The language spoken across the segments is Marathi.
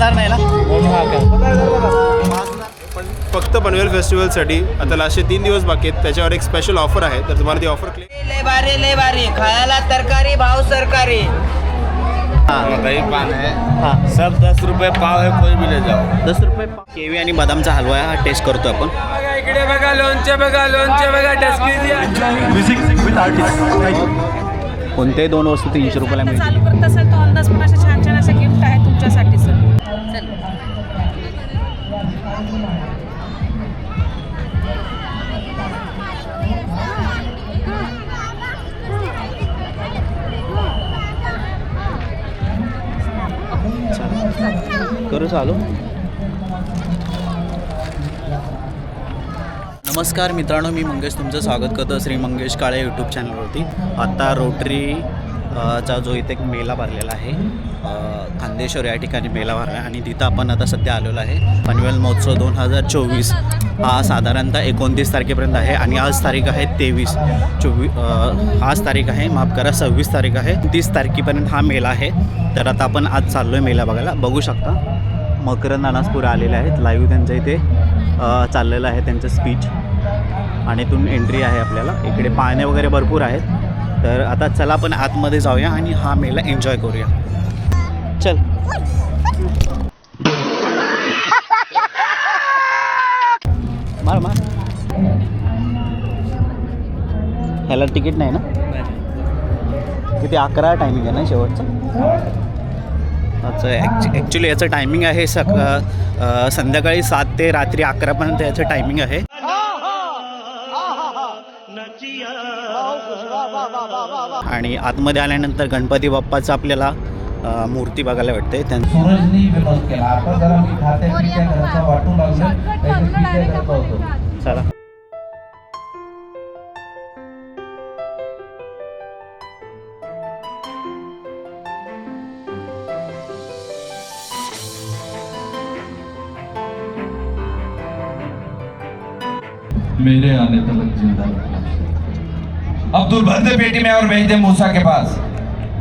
भाजणार नाही ना? पण फक्त पनवेल फेस्टिवलसाठी आता लास्टचे तीन दिवस बाकी आहेत. त्याच्यावर एक स्पेशल ऑफर आहे. तर तुम्हाला ती ऑफर क्लिक लय भारी लय भारी खायला तरकारी भाव सरकारी. दही पान है हां. सब दस रुपए पाव है कोई भी ले जाओ दस रुपये केवी आणि बदामचा हलवा आहे हा टेस्ट करतो आपण. इकडे बघा लोणचे बघा लोणचे बघा कोणत्याही दोन वस्तू तीनशे रुपयाला मिळतील. चालू करत असेल तर अंदाज पण असे छान छान असे गिफ्ट आहे तुमच्यासाठी सर? चालू नमस्कार मित्रांनो मी मंगेश. तुमचं स्वागत करतो श्री मंगेश काळे यूट्यूब चॅनलवरती आत्ता रोटरी चा जो इथे एक मेला भरलेला आहे खांदेश्वर या ठिकाणी मेला भरला आहे. आणि तिथं आपण आता सध्या आलेलो आहे. पनवेल महोत्सव दोन हजार चोवीस. हा साधारणतः एकोणतीस तारखेपर्यंत आहे आणि आज तारीख आहे तेवीस. चोवीस आज तारीख आहे माफ करा सव्वीस तारीख आहे. तीस तारखेपर्यंत हा मेला आहे. तर आता आपण आज चाललो आहे मेला बघायला. बघू शकता. मकरंद अनासपूर आलेले आहेत. लाईव्ह त्यांचं इथे चाललेलं आहे त्यांचं स्पीच आणि इथून एंट्री आहे आपल्याला. इकडे पाळणे वगैरे भरपूर आहेत. तर आता चला आपण आतमध्ये जाऊया आणि हा मेला एन्जॉय करूया. चल. मार मार. ह्याला तिकीट नाही ना? किती अकरा टायमिंग आहे ना शेवटचं? अच्छा ॲक्च्यु ॲक्च्युली याचं टायमिंग आहे सक संध्याकाळी सात ते रात्री अकरापर्यंत याचं टायमिंग आहे. आणि आतमध्ये आल्यानंतर गणपती बाप्पाचं आपल्याला मूर्ती बघायला भेटते. त्यां सूरजनी मेरे आने तक जिंदा अब्दुल भर पेटी में और भेज दे मूसा के पास।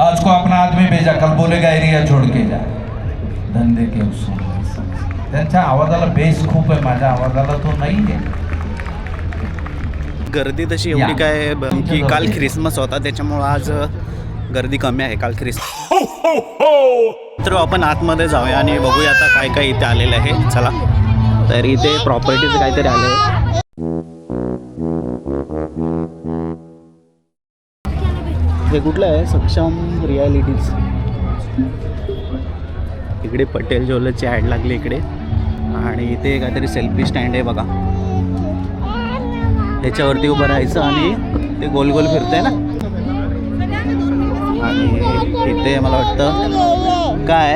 आज को अपना आदमी भेजा कल बोलेगा एरिया छोड़ के जा। धंदे के उसूल। त्यांच्या आवाजाला बेस खूप आहे माझ्या आवाजाला तो नाही आहे। गर्दी तशी एवढी. काय ब- की काल ख्रिसमस होता त्याच्यामुळं आज गर्दी कमी आहे काल ख्रिसमस तर आपण आतमध्ये जाऊया आणि बघूया आता काय काय इथे आलेलं आहे. चला. तर इथे प्रॉपर्टीज काहीतरी आले. हे कुठलं आहे? सक्षम रियालिटीज इकडे पटेल ज्वेलरची ॲड लागली इकडे. आणि इथे काहीतरी सेल्फी स्टँड आहे बघा. ह्याच्यावरती उभं राहायचं आणि ते गोल गोल फिरतंय ना? आणि इथे मला वाटतं काय?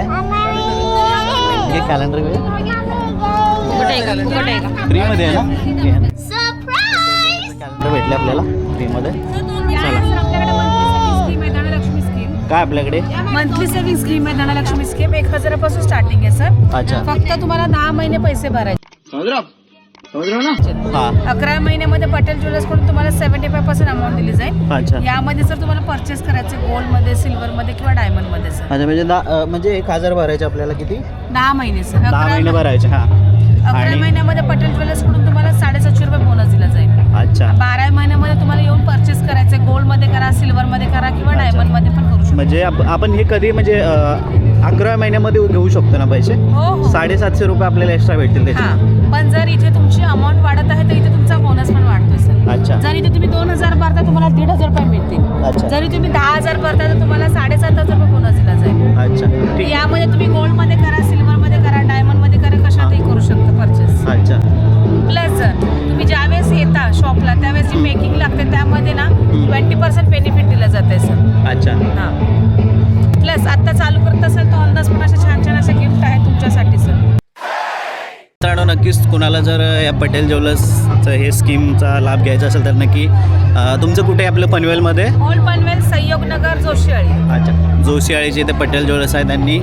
हे कॅलेंडर फ्रीमध्ये आहे ना? कॅलेंडर भेटले आपल्याला. फ्रीमध्ये काय आपल्याकडे? मंथली सेव्हिंग स्कीम आहे धनलक्ष्मी स्कीम एक हजारापासून स्टार्टिंग आहे सर अच्छा. फक्त तुम्हाला दहा महिने पैसे भरायचे. हां. अकरा महिन्यामध्ये पटेल ज्वेलर्सकडून तुम्हाला सेव्हन्टी फाय पर्सेंट अमाऊंट दिली जाईल. अच्छा. यामध्ये सर तुम्हाला परचेस करायचे गोल्डमध्ये सिल्वर मध्ये किंवा डायमंडमध्ये सर अच्छा म्हणजे दहा अं, म्हणजे एक हजार भरायचे आपल्याला किती? दहा महिने सर दहा महिने भरायचे हां. अकरा महिन्यामध्ये पटेल ज्वेलर्सकडून तुम्हाला साडेसातशे रुपये बोनस दिला जाईल. अच्छा. बारा महिन्यामध्ये तुम्हाला येऊन परचेस करायचे गोल्डमध्ये करा सिल्वर मध्ये करा किंवा डायमंडमध्ये पण करू शकता. म्हणजे आप- आपण हे कधी म्हणजे अकरा महिन्यामध्ये घेऊ शकतो ना पैसे? हो हो साडेसातशे रुपये आपल्याला एक्स्ट्रा भेटतील त्याचे हा पण जर इथे तुमची अमाऊंट वाढत आहे तर इथे तुमचा बोनस पण वाढतोय सर अच्छा. जर इथे तुम्ही दोन हजार भरता तुम्हाला दीड हजार रुपये मिळतील. अच्छा. जरी तुम्ही दहा हजार भरता तर तुम्हाला साडेसात हजार रुपये बोनस दिला जाईल. अच्छा. ठीक. यामध्ये तुम्ही गोल्डमध्ये करा सिल्वर मध्ये करा डायमंड कशातही करू शकता परचेस अच्छा. प्लस जर तुम्ही ज्यावेळेस येता शॉपला त्यावेळेस जी मेकिंग लागते त्यामध्ये ना ट्वेंटी पर्सेंट बेनिफिट दिलं जाते सर अच्छा. हां. प्लस आत्ता चालू करत असेल तर अंदाज पण असे छान छान असे गिफ्ट आहे तुमच्यासाठी सर मित्रांनो नक्कीच कुणाला जर या पटेल ज्वेलर्सचं हे स्कीमचा लाभ घ्यायचा असेल तर नक्की तुमचं कुठे आहे आपलं पनवेलमध्ये? ओल्ड पनवेल संयोग नगर जोशीआळी अच्छा. जोशीआळीचे इथे पटेल ज्वेलर्स आहे त्यांनी.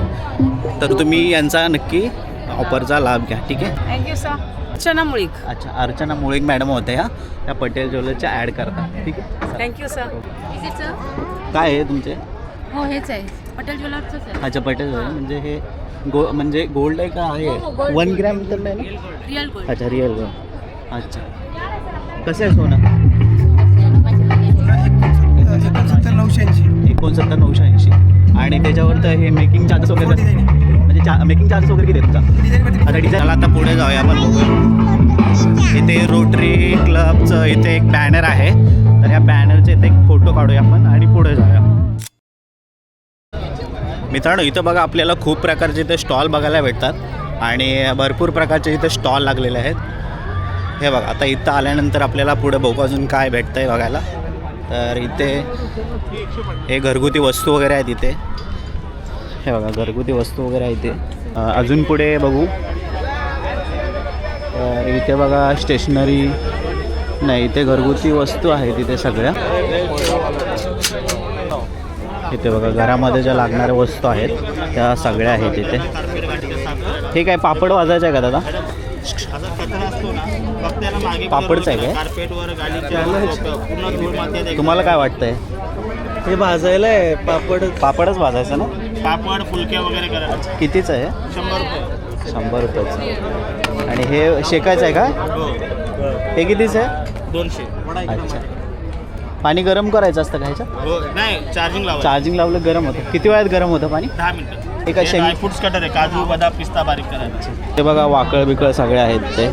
तर तुम्ही यांचा नक्की ऑफरचा लाभ घ्या ठीक आहे? Thank you sir Archana Mulik. अच्छा अर्चना मुळीक मॅडम होत्या ह्या त्या पटेल ज्वेलर्सच्या ॲड करतात ठीक आहे? थँक्यू सर काय आहे तुमचे? हो हेच आहे. पटेल ज्वेलर्सच आहे. अच्छा पटेल ज्वेलर म्हणजे हे गो म्हणजे गोल्ड आहे का आहे वन ग्रॅम तर नाही ना? रिअल गोल्ड अच्छा रिअल गोल्ड अच्छा. कसं आहे सोनं? एकोणसत्तर नऊशे ऐंशी. आणि त्याच्यावर तर हे मेकिंग चार्जेस वगैरे म्हणजे चा मेकिंग चार्जेस वगैरे किती आहेत का आता डिझाईन आता पुढे जाऊया आपण. बघूया इथे रोटरी क्लबचं इथे एक बॅनर आहे. तर या बॅनरचे इथे एक फोटो काढूया आपण आणि पुढे जाऊया. मित्रांनो इथं बघा आपल्याला खूप प्रकारचे इथे स्टॉल बघायला भेटतात. आणि भरपूर प्रकारचे इथे स्टॉल लागलेले आहेत. हे बघा आता इथं आल्यानंतर आपल्याला पुढे बघू अजून काय भेटतं आहे बघायला. तर इथे हे घरगुती वस्तू वगैरे आहेत इथे. हे बघा घरगुती वस्तू वगैरे आहे इथे. अजून पुढे बघू. तर इथे बघा स्टेशनरी नाही इथे घरगुती वस्तू आहेत इथे सगळ्या. इथे बघा घरामध्ये ज्या लागणाऱ्या वस्तू आहेत त्या सगळ्या आहेत इथे. ठीक आहे पापड वाजायचं आहे का दादा? पापडचं आहे काय? तुम्हाला काय वाटतंय? हे भाजायला आहे पापड. पापडच भाजायचं ना? पापड फुलके वगैरे करायला कितीचं आहे? शंभर रुपये. शंभर रुपयाचं. आणि हे शेकायचं आहे का? हे. कितीचं आहे? दोनशे. अच्छा. पाणी गरम करायचं असतं का ह्याच्यात? हो नाही चार्जिंग लावा चार्जिंग लावलं गरम होतं. किती वेळात गरम होतं पाणी? दहा मिनिटं. हे काय शेंग? ड्रायफ्रुट्स कटर आहे. काजू बदाम पिस्ता बारीक करायला ते बघा वाकळ बिकळ सगळे आहेत ते.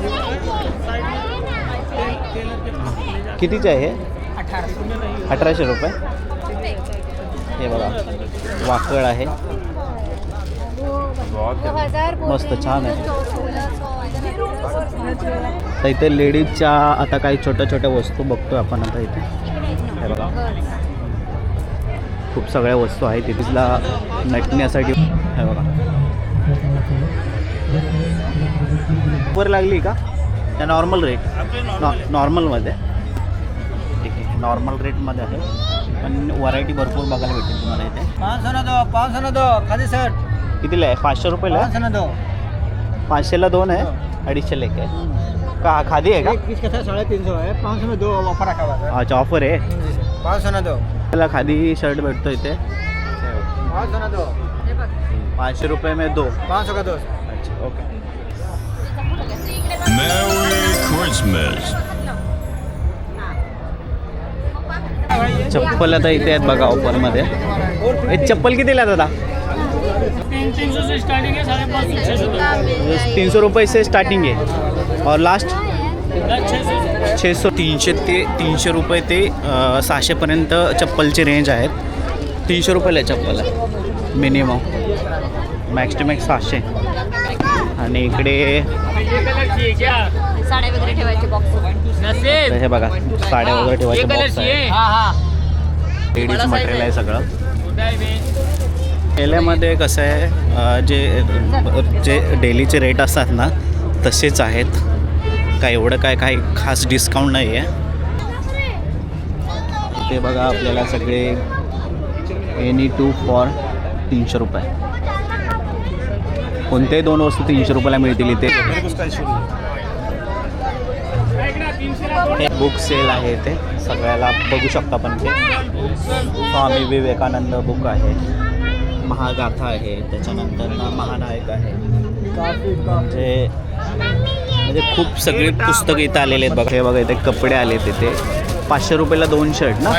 कितीचे आहे हे? अठराशे. रुपये. हे बघा वाकळ आहे. मस्त छान आहे. तर इथे लेडीजच्या आता काही छोट्या छोट्या वस्तू बघतो आपण आता इथे. हे बघा. खूप सगळ्या वस्तू आहेत तिथेला नटण्यासाठी. हे बघा. वर लागली का? त्या नॉर्मल रेट नॉ नॉर्मलमध्ये नॉर्मल रेटमध्ये आहे. पण व्हरायटी भरपूर बघायला भेटेल तुम्हाला इथे. पाच सौ ना दो पाच ना दो. खाली सर कितीला आहे? पाचशे रुपयाला? पाच ना दो. पाचशेला दोन आहे अडीचशेला एक आहे. का खादी आहे का? एक पीस का साढ़े तीन सौ है पाँच सौ में दो ऑफ़र रखा हुआ है अच्छा ऑफ़र आहे. पाँच सौ ना दो. त्याला खादी शर्ट भेटतो इथे. पाँच सौ ना दो. पाचशे रुपये में दो. पाँच सौ का दो? अच्छा ओके Merry Christmas. चप्पल आता इथे आहेत बघा ऑफरमध्ये हे चप्पल कितीला आहे दादा तीन सौ रुपये से स्टार्टिंग आहे. और लास्ट छे सौ तीनशे ते तीनशे रुपये ते सहाशेपर्यंत चप्पलची रेंज आहेत. तीनशे रुपयाला आहे चप्पल. आहे मिनिमम मॅक्स टू मॅक्स सहाशे. आणि इकडे साड्या वगैरे ठेवायचे बॉक्स हे बघा साड्या वगैरे ठेवायचे बॉक्स आहे लेडीज मटेरियल आहे सगळं. केल्यामध्ये कसं आहे जे जे डेलीचे रेट असतात ना तसेच आहेत. काय एवढं काय काही खास डिस्काउंट नाही आहे ते बघा आपल्याला सगळे एनी टू फॉर तीनशे रुपये. कोणत्याही दोन वस्तू तीनशे रुपयाला मिळतील इथे. हे बुक सेल आहे ते सगळ्याला बघू शकता पण ते. स्वामी विवेकानंद बुक आहे. महागाथा आहे. त्याच्यानंतर महानायक आहे. म्हणजे म्हणजे खूप सगळी पुस्तकं इथं आलेले आहेत. बघा हे बघा इथे कपडे आलेत इथे. पाचशे रुपयाला दोन शर्ट ना?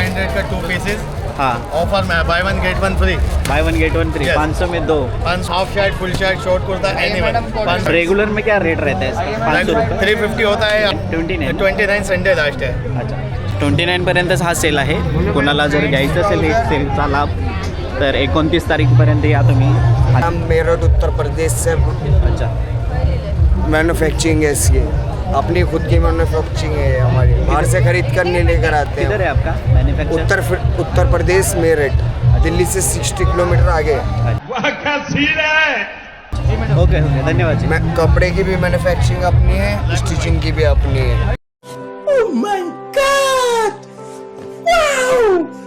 टू पीसेस हां. ऑफर में buy one get one free buy one get one Yes. पाँच सौ में दो. पाँच half shirt full shirt short kurta any one regular में क्या रेट रहता है? इसका पाँच सौ थ्री फिफ्टी होता है twenty nine twenty nine Sunday last है। अच्छा। ट्वेंटी नाईनपर्यंतच हा सेल आहे. कोणाला जर घ्यायचं असेल हे सेलचा लाभ तर एकोणतीस तारीखपर्यंत या तुम्ही. मेरठ उत्तर प्रदेश से अच्छा. मैन्युफैक्चरिंग है इसकी। अपनी खुद की मैन्युफैक्चरिंग है हमारी। बाहर से खरीद कर नहीं लेकर आते हैं है आपका उत्तर उत्तर प्रदेश मेरठ दिल्ली से 60 किलोमीटर आगे। ओके ओके धन्यवाद जी। मैं कपड़े की भी मैन्युफैक्चरिंग अपनी है स्टिचिंग की भी अपनी है।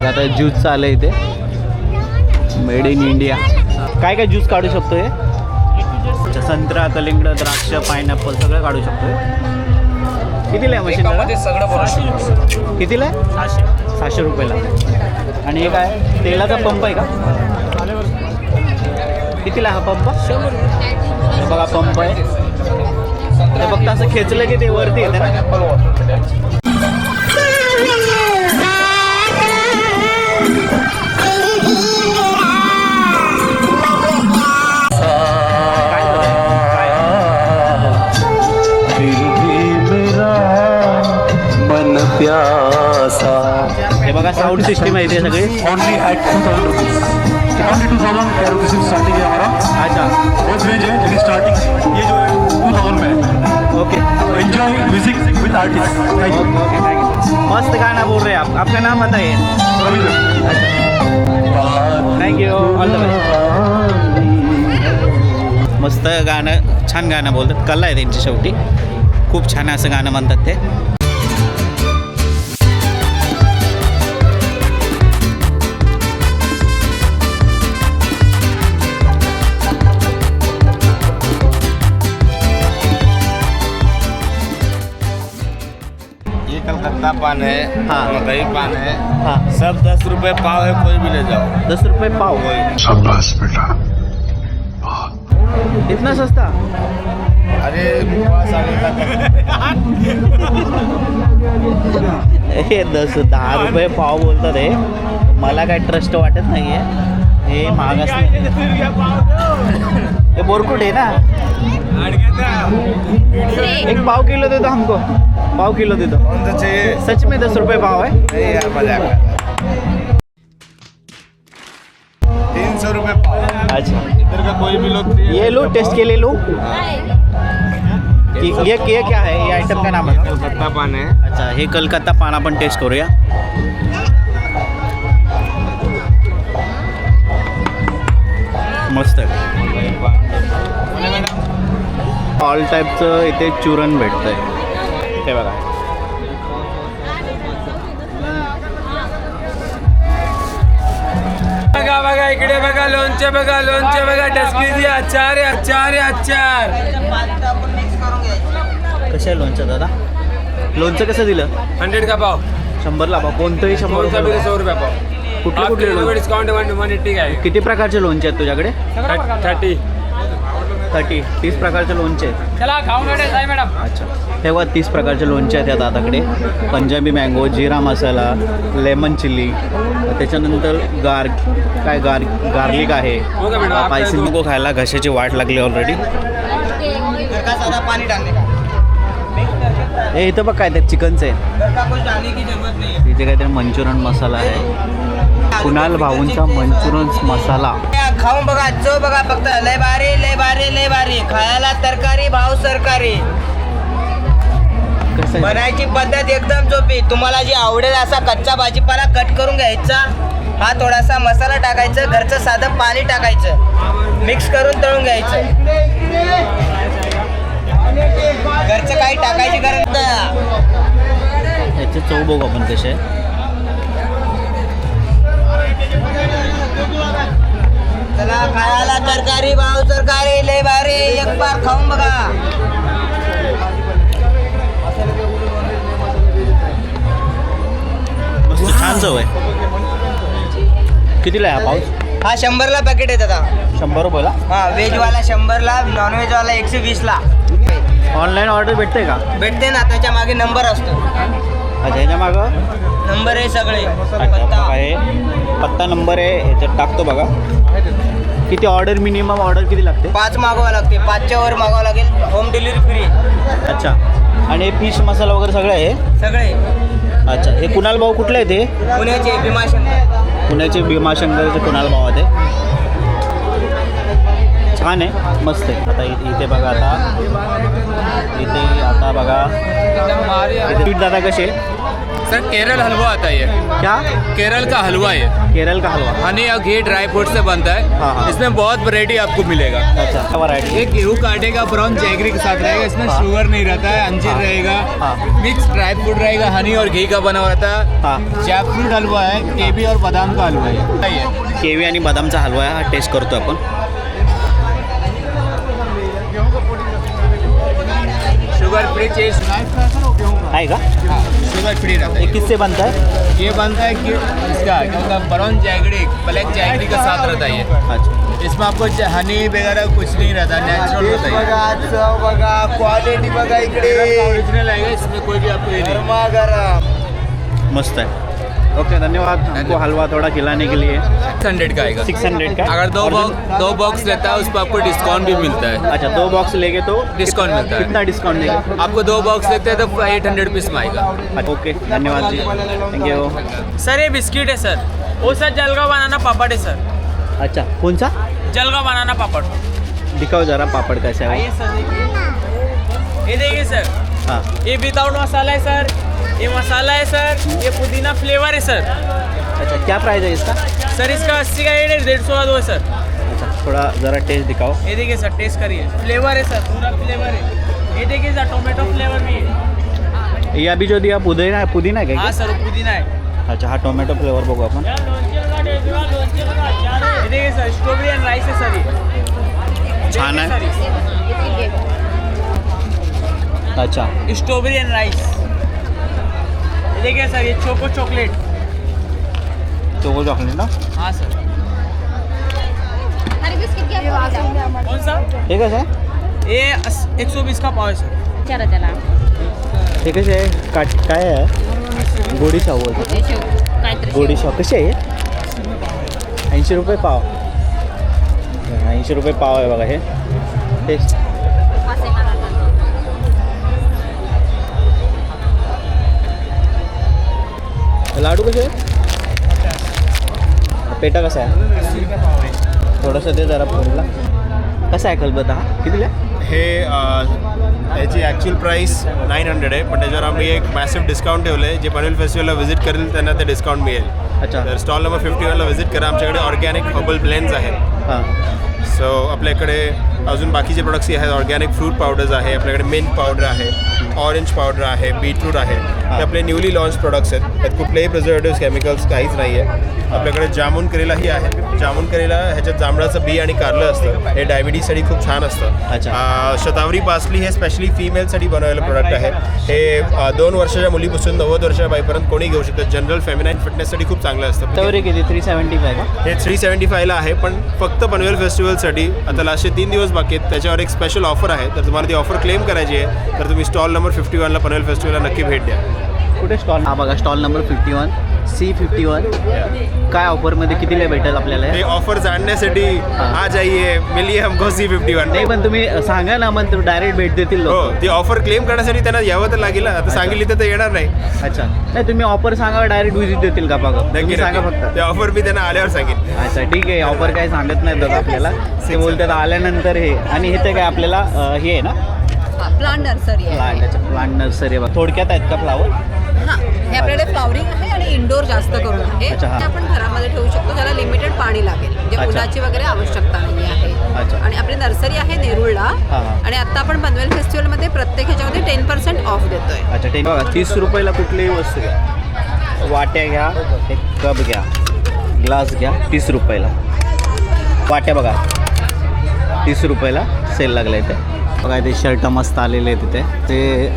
आता ज्यूसचं आलं इथे. मेड इन इंडिया काय काय ज्यूस काढू शकतो हे? संत्रा कलिंगड द्राक्ष पायनॅपल सगळं काढू शकतो. कितीला आहे मशीन सगळं कितीला आहे? सहाशे. रुपयाला. आणि हे काय? तेलाचा पंप आहे का? कितीला हा पंप? बघा पंप आहे. फक्त असं खेचलं की ते वरती येते ना? हे बघा साऊंड सिस्टीम आहे ते सगळे. Only at two thousand rupees only two thousand rupees starting है हमारा अच्छा. बहुत रेंज है लेकिन स्टार्टिंग ये जो है टू थाउजेंड में. है okay enjoy music with artist thank you मस्त गाना बोल रहे हैं आप. आपका नाम बताइए. Thank you all the best मस्त गाणं छान गाणं बोलतात. कला आहे त्यांची शेवटी. खूप छान असं गाणं म्हणतात ते. पान है हाँ। मकई पान है हां। सब दस रुपए पाव है कोई भी ले जाओ। दस रुपये पाव। शाबाश बेटा। इतना सस्ता? अरे हे दस दहा रुपये पाव बोलतात हे मला काय ट्रस्ट वाटत नाही आहे हे महाग असते हे बोरकुट आहे ना? एक पाव किलो दे दो हमको. पाव किलो दे सच में दस रुपये पाव है नहीं यार मजाक तीन सौ रुपये अच्छा. इधर का कोई भी लोग ये लो टेस्ट के लिए लो. ये ये क्या है? ये आइटम का नाम है? कलकत्ता पान है. अच्छा हे कलकत्ता पान आपण टेस्ट करूया. मस्त आहे. ऑल टाईपचं इथे चुरण भेटतंय. हे बघा. बघा बघा इकडे बघा लोणचे बघा लोणचे बघा आहे, आचार आहे, आचार कसं आहे लोणचं दादा? लोणचं कसं दिलं? हंड्रेड का पाव? शंभरला बा कोणतंही शंभर रुपये सौ रुपये पाव. कुठले कुठले? डिस्काउंट वन वन एट्टी का किती प्रकारचे लोणचे आहेत तुझ्याकडे? आहे थर्टी थर्टी तीस प्रकारचे लोणचे आहेत. चला खाऊन आहे मॅडम अच्छा. तेव्हा तीस प्रकारचे लोणचे आहेत या दादाकडे. पंजाबी मँगो जिरा मसाला लेमन चिल्ली त्याच्यानंतर गार काय गार गार्लिक आहे? स्पायसी मँगो खायला घशाची वाट लागली ऑलरेडी पाणी डालने का हे इथं बघ काय ते चिकनचं आहे. है इथे काहीतरी मंचुरन मसाला आहे. कुणाल भाऊंचा मंचुरन मसाला. खाऊन बघा चव बघा फक्त लय भारी लय भारी लय भारी. खायला तरकारी भाव सरकारी? बनायची पद्धत एकदम सोपी. तुम्हाला जी आवडेल असा कच्चा भाजीपाला कट करून घ्यायचा. हा थोडासा मसाला टाकायचं घरचं साधं पाणी टाकायचं. मिक्स करून तळून घ्यायचं. घरचं काही टाकायची गरज नाही. याची चव बघू आपण आहे. चला खायला तरकारी भाव सरकारी लय भारी. एक बार खाऊन बघा. चव आहे कितीला आहे हा पाऊस? हा शंभरला पॅकेट येत आता. शंभर रुपयाला? हा व्हेजवाला शंभरला नॉनव्हेजवाला एकशे वीसला. ऑनलाईन ऑर्डर भेटते का? भेटते ना त्याच्यामागे नंबर असतो. अच्छा ह्याच्या मागं? नंबर आहे सगळे. अच्छा पत्ता. बघा हे पत्ता नंबर आहे ह्याच्यात टाकतो बघा. किती ऑर्डर मिनिमम ऑर्डर किती लागते? पाच मागवावं लागते. पाचच्या वर मागवावं लागेल होम डिलिव्हरी फ्री अच्छा. आणि फिश मसाला वगैरे सगळं आहे? सगळे अच्छा हे कुणाल भाऊ कुठले आहेत हे? पुण्याचे भीमाशंकर पुण्याचे भीमाशंकरचे कुणाल भाऊ आहेत हे. छान आहे मस्त आहे. आता इथे बघा आता. इथे आता बघा. दादा कसे सर केरल हलवा आता है ये। क्या? केरल का हलवा है केरल का हलवा। हनी और घी ड्राई फ्रूट से बनता हाँ, हाँ। है। इसमें बहुत वैरायटी आपको मिलेगा। अच्छा वरायटी एक गेहूँ का आटे का ब्राउन जैगरी के साथ रहेगा। इसमें हाँ। शुगर नहीं रहता है अंजीर हाँ। रहेगा। हाँ। मिक्स ड्राई फ्रूट रहेगा हनी और घी का बना हुआ रहता है। हाँ। जैक फ्रूट हलवा है केवी और बादाम का हलवा है। ये। केवी आणि बदामचा हलवा आहे हा टेस्ट करतो आपण. शुगर फ्री चाहिए हाँ शुगर फ्री रहता है। किससे बनता है? ये बनता है कि इसका क्या होता है ब्राउन जैगरी ब्लैक जैगरी का साथ रहता है ये। अच्छा। इसमें आपको हनी वगैरह कुछ नहीं रहता नेचुरल होता है बघा क्वालिटी बघा इकडे। ओरिजिनल आएगा इसमें कोई भी आपको ये नहीं। मस्त है। ओके धन्यवाद। हमको हलवा थोड़ा खिलाने के लिए। सिक्स हंड्रेड का आएगा। सिक्स हंड्रेड का? अगर दो बॉक्स दो बॉक्स लेता है उस पर आपको डिस्काउंट भी मिलता है। अच्छा दो बॉक्स लेंगे तो डिस्काउंट मिलता है। कितना डिस्काउंट देगा आपको दो बॉक्स लेते हैं तो एट हंड्रेड रुपीज़ में आएगा। ओके धन्यवाद जी। थैंक यू सर ये बिस्किट है सर। वो सर जलगा बनाना पापड़ है सर। अच्छा कौन सा? जलगा बनाना पापड़। दिखाओ जरा पापड़ कैसा है आइए सर देखिए। ये देखिए सर। हाँ। ये विदाउट मसाला है सर। ये मसाला है सर। ये पुदीना फ्लेवर है सर। अच्छा क्या प्राइस है इसका? सर इसका अस्सी का रेट है डेढ़ सौ का दो है सर। अच्छा थोड़ा ज़रा टेस्ट दिखाओ। ये देखिए सर टेस्ट करिए। फ्लेवर है सर पूरा फ्लेवर है। ये देखिए सर टोमेटो फ्लेवर भी है। ये अभी जो दिया पुदीना है पुदीना है क्या? हाँ सर पुदीना है? अच्छा हा टोमॅटो फ्लेवर बघू आपण ये देखिए सर स्ट्रॉबेरी एंड राइस है सर छान. देखिए अच्छा। स्ट्रॉबेरी एंड राइस देखिए सर ये चोको चॉकलेट। चोको चॉकलेट ना? हाँ सर। हरी बिस्किट घ्या कौन सा? हे कसं आहे ये एक सौ बीस का पाव है सर। विचारा त्याला हे कसे आहे काट काय आहे गोडी शाव बोलतो हे। गोडी शाव कशी आहे ऐंशी रुपये पाव। ऐंशी रुपये पाव आहे बघा हे। टेस्ट। लाडू कसे आहे पेटा कसा आहे? थोडंसं ते जरा फोडला कसा आहे खलबत्ता हा? कितीला हे याची ॲक्च्युअल प्राईस नाईन हंड्रेड आहे. पण त्याच्यावर आम्ही एक मॅसिव्ह डिस्काउंट ठेवलं आहे जे पनवेल फेस्टिवलला व्हिजिट करेल त्यांना ते डिस्काउंट मिळेल. अच्छा. तर स्टॉल नंबर फिफ्टी वनला व्हिजिट करा. आमच्याकडे ऑर्गॅनिक हर्बल ब्लेंड्स आहेत. हां. सो आपल्याकडे अजून बाकीचे प्रोडक्ट्सही आहेत. ऑर्गॅनिक फ्रूट पावडर्स आहे. आपल्याकडे मिंट पावडर आहे. ऑरेंज पावडर आहे. बीटरूट आहे. हे आपले न्यूली लॉन्च प्रोडक्ट्स आहेत. त्यात कुठलेही प्रिझर्वेटिव्स केमिकल्स काहीच नाही आहे आपल्याकडे जामून करेलाही आहे. जामून करेला ह्याच्यात जांभळाचं बी आणि कारलं असतं. हे डायबिटीजसाठी खूप छान असतं. अच्छा. अं, शतावरी पासली हे स्पेशली फिमेलसाठी बनवलेलं प्रोडक्ट आहे. हे दोन वर्षाच्या मुलीपासून नव्वद वर्षाच्या बाईपर्यंत कोणी घेऊ शकतं. जनरल फेमिनाईन फिटनेससाठी खूप चांगलं असतं. थ्री सेवन्टी फाय हे थ्री सेवन्टी फायला आहे पण फक्त पनवेल फेस्टिवलसाठी आता लास्टचे तीन दिवस बाकी आहेत. त्याच्यावर एक स्पेशल ऑफर आहे. तर तुम्हाला ती ऑफर क्लेम करायची आहे. तर तुम्ही स्टॉल नंबर फिफ्टी वनला पनवेल फेस्टिवलला नक्की भेट द्या. कुठे स्टॉल हा बघा stall number fifty one C fifty one काय ऑफरमध्ये कितीला भेटेल आपल्याला? हे? ते ऑफर जाणण्यासाठी आ जाईये मिलिये हमको सी फिफ्टी वन नाही पण तुम्ही सांगा ना मग डायरेक्ट भेट देतील हो लोक. ती ऑफर क्लेम करण्यासाठी त्यांना यावं तर लागेल ना. आता सांगितली तर ते येणार नाही. अच्छा. नाही तुम्ही ऑफर सांगा डायरेक्ट विजिट देतील का बघा? नक्की तुम्ही सांगा नक्की. फक्त. ते ऑफर मी त्यांना आल्यावर सांगेन. अच्छा ठीक आहे. ऑफर काही सांगत नाही दादा आपल्याला. ते बोलतात आल्यानंतर हे. आणि हे ते काय आपल्याला अं, हे आहे ना? प्लांट नर्सरी आहे. प्लांट प्लांट नर्सरी आहे थोडक्यात आहेत का फ्लावर हां हे आपल्याकडे फ्लॉवरिंग आहे आणि इंडोर जास्त करून आहे. अच्छा, हां. ते आपण घरामध्ये ठेवू शकतो त्याला लिमिटेड पाणी लागेल. म्हणजे अच्छा. उन्हाची वगैरे आवश्यकता नाही अच्छा. आहे आणि आपली नर्सरी आहे नेरुळला. हां, हां. आणि आता आपण पनवेल फेस्टिवलमध्ये प्रत्येक ह्याच्यामध्ये टेन पर्सेंट ऑफ देतोय. अच्छा ठीक बघा तीस रुपयाला कुठलीही वस्तू घ्या. वाट्या घ्या एक कप घ्या ग्लास घ्या तीस रुपयाला. वाट्या बघा. तीस रुपयाला सेल लागला इथे. बघा इथे शर्ट मस्त आलेले आहेत तिथे ते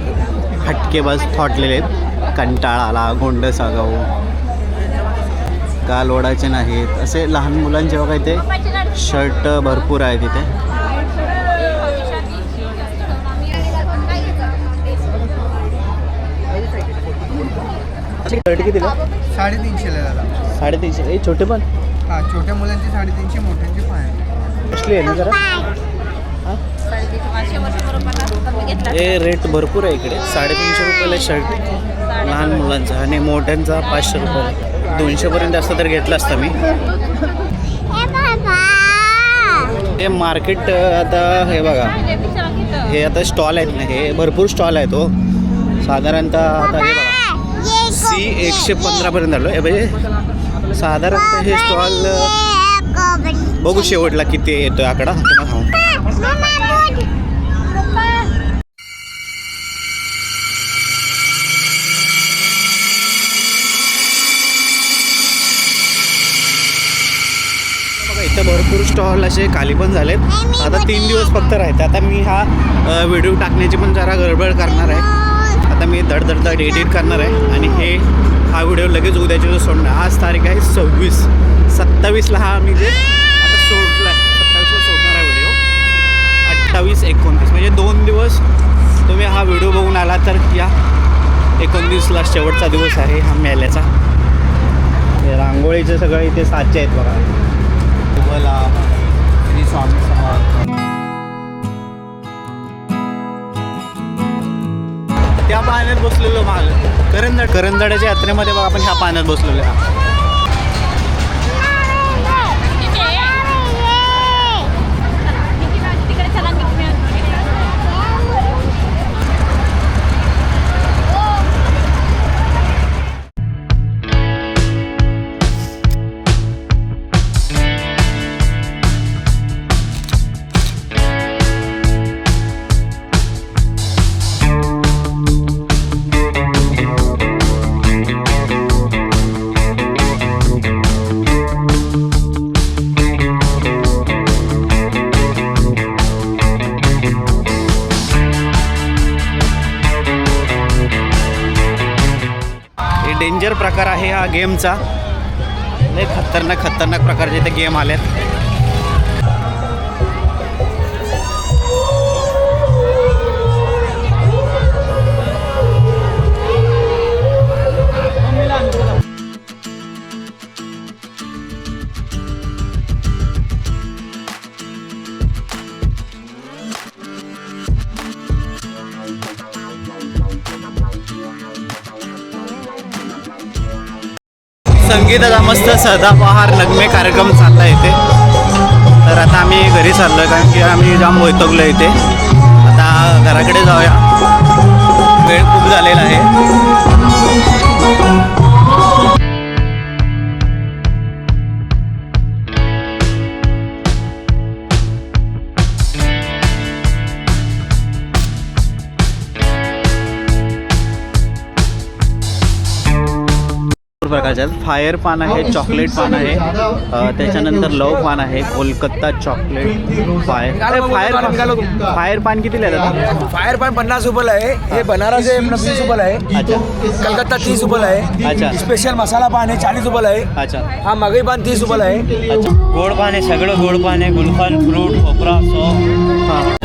हटके बस थॉटलेले आहेत. कंटाळा आला गोंड सागाऊ गाल ओढायचे नाहीत? असे लहान मुलांचे बघा इथे शर्ट भरपूर आहेत इथे शर्ट कितीला? साडेतीनशेला दादा साडेतीनशे. हे छोटे पण? हा छोट्या मुलांची साडेतीनशे मोठ्यांची पाय कसली आहे ना जरा? हे? रेट भरपूर आहे इकडे. साडेतीनशे रुपयाला शर्ट लहान मुलांचा आणि मोठ्यांचा पाचशे रुपये. दोनशेपर्यंत असतं तर घेतलं असतं मी. हे मार्केट आता हे बघा. हे आता स्टॉल आहेत ना हे भरपूर स्टॉल आहेत हो. साधारणतः आता हे बघा. सी एकशे पंधरापर्यंत आलो. हे म्हणजे साधारणतः हे स्टॉल बघू शेवटला किती येतो आकडा. स्टॉल असे खाली पण झालेत. आता तीन दिवस फक्त राहते. आता मी हा व्हिडिओ टाकण्याची पण जरा गडबड करणार आहे. आता मी धडधड एडिट करणार आहे. आणि हे हा व्हिडिओ लगेच उद्याच्या सोडणार. आज तारीख आहे सव्वीस. सत्तावीसला हा मी जे आता सोडला आहे सत्तावीसला सोडणार आहे व्हिडिओ. अठ्ठावीस एकोणतीस. म्हणजे दोन दिवस तुम्ही हा व्हिडिओ बघून आला तर या. एकोणतीसला शेवटचा दिवस आहे हा मेल्याचा. रांगोळीचे सगळे इथे साचे आहेत बघा. उभला श्री स्वामी समर्थ त्या पाण्यात बसलेलो माग करंदड करंजडाच्या यात्रेमध्ये बघा आपण ह्या पाण्यात बसलेलो आहे. हा गेमचा लय खतरनाक खतरनाक प्रकारचे इथे गेम आलेत. संगीताचा मस्त सदाबहार नगमे कार्यक्रम चालला इथे. तर आता आम्ही घरी चाललो कारण की आम्ही जाम वैतगलो इथे. आता घराकडे जाऊया. वेळ खूप झालेला आहे. प्रकारचे आहेत. फायर पान आहे चॉकलेट पान आहे. त्याच्यानंतर लव पान आहे कोलकाता चॉकलेट फायर अरे, फायर पान फायर पान किती लिहितात फायर पान पन्नास रुपयाला आहे. हे बनारस वीस रुपयाला आहे. अच्छा. कलकत्ता तीस रुपयाला आहे. अच्छा. स्पेशल मसाला पान आहे चाळीस रुपयाला आहे. अच्छा. हा मगई पान तीस रुपयाला आहे. अच्छा. गोड पान आहे सगळं गोड पान आहे गुलपान फ्रूट खोबरा सॉफ्ट हां.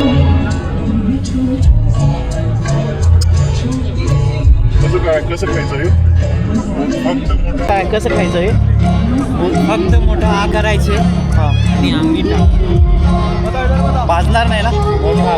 काय कसं खायचं हे? फक्त मोठं आ करायचे हां. आणि अंगी टाक भाजणार नाही ना? मोठं आ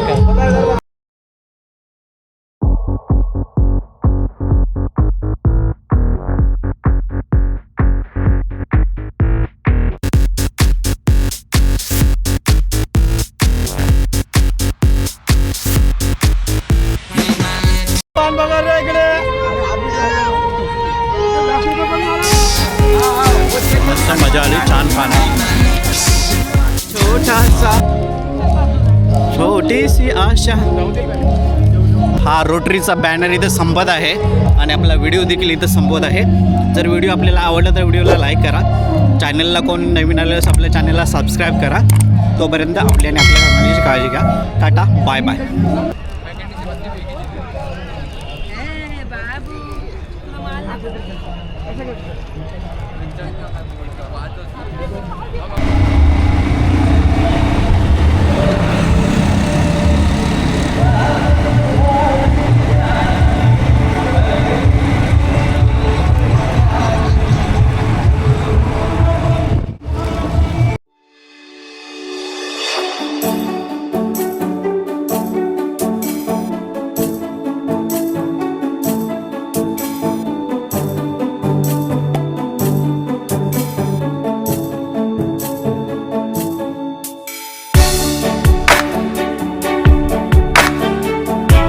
हा बॅनर इथं संपत आहे आणि आपला व्हिडिओ देखील इथं संपत आहे. जर व्हिडिओ आपल्याला आवडला तर व्हिडिओला लाईक करा. चॅनलला कोण नवीन आलं आपल्या चॅनलला सबस्क्राईब करा. तोपर्यंत आपल्याने आपल्या फॅमिलीची काळजी घ्या. टाटा बाय बाय बाबू